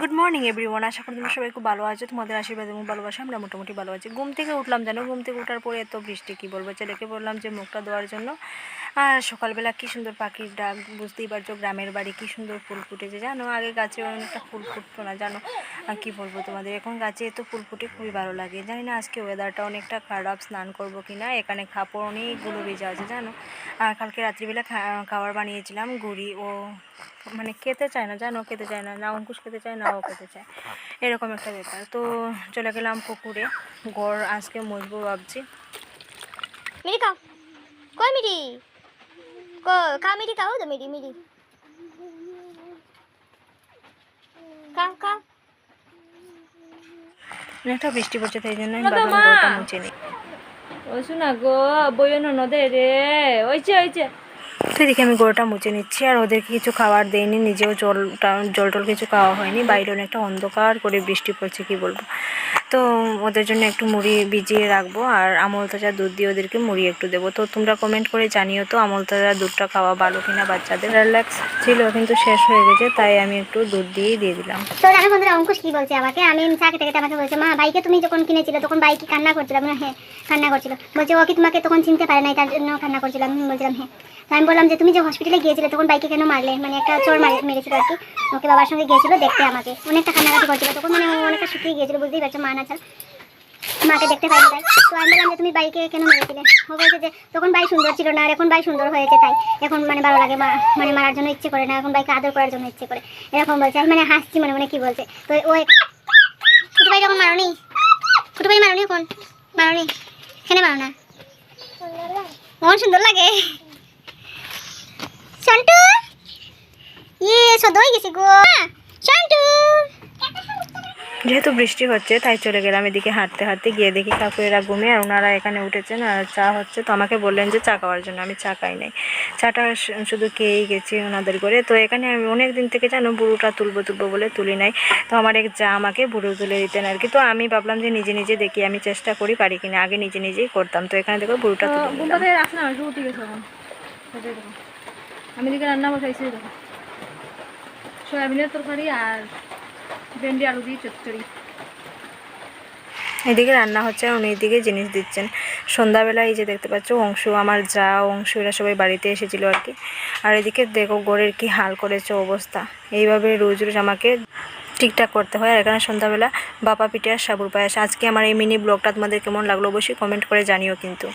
Good morning everyone আশা করি তোমরা সবাই খুব ভালো আছো। তোমাদের আশীর্বাদ এবং ভালোবাসা, আমরা মোটামুটি ভালো আছি। ঘুম থেকে উঠলাম, জানো? ঘুম থেকে ওঠার পরে এত বৃষ্টি, কী বলব? ছেলেকে বললাম যে, মুখটা ধোয়ার জন্য। আর সকালবেলা কী সুন্দর পাখির ডাক, বুঝতেই পারছ, গ্রামের বাড়ি কী সুন্দর ফুল ফুটেছে, জানো? আগে গাছে অনেকটা ফুল ফুটতো না, জানো? আর কী বলব তোমাদের? এখন গাছে এত ফুল ফুটে খুবই ভালো লাগে। জানি না আজকে ওয়েদারটা অনেকটা খারাপ, স্নান করব কি না, এখানে কাপড় অনেকগুলো ভেজা আছে, জানো? আর কালকে রাত্রিবেলা খাবার বানিয়েছিলাম, গুড়ি। ও মানে খেতে চায় না, জানো? খেতে চায় না না অঙ্কুশ খেতে চায় না ও খেতে চায়। এরকম একটা ব্যাপার। তো চলে গেলাম পুকুরে। গড় আজকে মুছবো ভাবছি। মিরি খাও। কই মিরি? খা মিরি খাও তো মিরি মিরি। খাও খাও একটা বৃষ্টি পড়ছে তাই জন্য আমি ভাবলাম গড়টা মুছে নিই ও শোনা গো নদে রে। ওইছে ওইছে। তো এদিকে আমি গরুটা মুছে নিচ্ছি। আর ওদেরকে কিছু খাবার দেয়নি নিজেও জলটা জল টল কিছু খাওয়া হয়নি। বাইরে অনেকটা অন্ধকার করে বৃষ্টি পড়ছে, কি বলব? তো ওদের জন্য একটু মুড়ি ভিজিয়ে রাখব আর আমল তাজা দুধ দিয়ে ওদেরকে মুড়ি একটু দেবো। তো তোমরা কমেন্ট করে জানিও তো আমল তাজা দুধটা খাওয়া ভালো কিনা বাচ্চাদের। রিল্যাক্স ছিল কিন্তু শেষ হয়ে গেছে তাই আমি একটু দুধ দিয়েই দিয়ে দিলাম। তো জানো বন্ধুরা অঙ্কুশ কি বলছে আমাকে? আমি চা খেতে খেতে আমাকে বলছে মা বাইকে তুমি যখন কিনেছিলে তখন বাইক কি কান্না করছিল। আমি হ্যাঁ কান্না করছিল। বলছে ও কি তোমাকে তখন চিনতে পারে নাই? তার জন্য কান্না করছিল। আমি বলছিলাম হ্যাঁ। আমি বললাম যে তুমি যে হসপিটালে গিয়েছিলে তখন বাইকে কেন মারলে? মানে একটা চোর মারে মেরেছিল আর কি। ওকে বাবার সঙ্গে গিয়েছিল দেখতে আমাকে। অনেকটা কান্নাকাটি করছিল তখন। শুকিয়ে গিয়েছিল বুঝতেই পারছ মা না ছাড়া মাকে দেখতে পাইনি তাই। তো আমি বললাম যে, তুমি বাইকে কেন মেরেছিলে? ও বলছে যে, তখন বাই সুন্দর ছিল না, আর এখন বাই সুন্দর হয়েছে তাই। এখন মানে ভালো লাগে মানে মারার জন্য ইচ্ছে করে না, এখন বাইকে আদর করার জন্য ইচ্ছে করে। এরকম বলছে মানে হাসছি মনে মনে কি বলছে। তো ওই ছোটো ভাই যখন মারনি? ছোটো ভাই মারনি এখন? মারনি? কেন মারো না? মন সুন্দর লাগে। সন্টু ইয়ে সদ হয়ে গেছে গো। সন্টু যেহেতু বৃষ্টি হচ্ছে, তাই চলে গেলাম এদিকে হাঁটতে হাঁটতে গিয়ে দেখি কাকুরেরা ঘুমিয়ে আর ওনারা এখানে উঠেছেন আর চা হচ্ছে। তো আমাকে বললেন যে চা খাওয়ার জন্য, আমি চা খাই নাই। চাটা শুধু খেয়েই গেছি ওনাদের করে তো এখানে আমি অনেক দিন থেকে জানো বুড়োটা তুলবো তুলবো বলে তুলি নাই। তো আমার এক যা আমাকে বুড়ো তুলে দিতেন আর কি। তো আমি ভাবলাম যে নিজে নিজে দেখি আমি চেষ্টা করি, পারি কিনা। আগে নিজে, নিজেই করতাম। তো এখানে দেখো বুড়োটা তুলে আমি রান্না বসাইছি, দেখো। সয়াবিনের তরকারি আর ভেন্ডি, আলু দিয়ে চচ্চড়ি। এদিকে রান্না হচ্ছে আর উনি এদিকে জিনিস দিচ্ছেন। সন্ধ্যাবেলা এই যে দেখতে পাচ্ছ, অংশু, আমার যা, অংশ, এরা সবাই বাড়িতে এসেছিল আর কি। আর এদিকে দেখো, গোড়ের কি হাল করেছে অবস্থা। এইভাবে রোজ রোজ আমাকে ঠিকঠাক করতে হয়। আর এখানে সন্ধ্যাবেলা বাপা পিঠে আর সাবুর পায়েস। আজকে আমার এই মিনি ব্লগটা তোমাদের কেমন লাগল অবশ্যই কমেন্ট করে জানিও কিন্তু।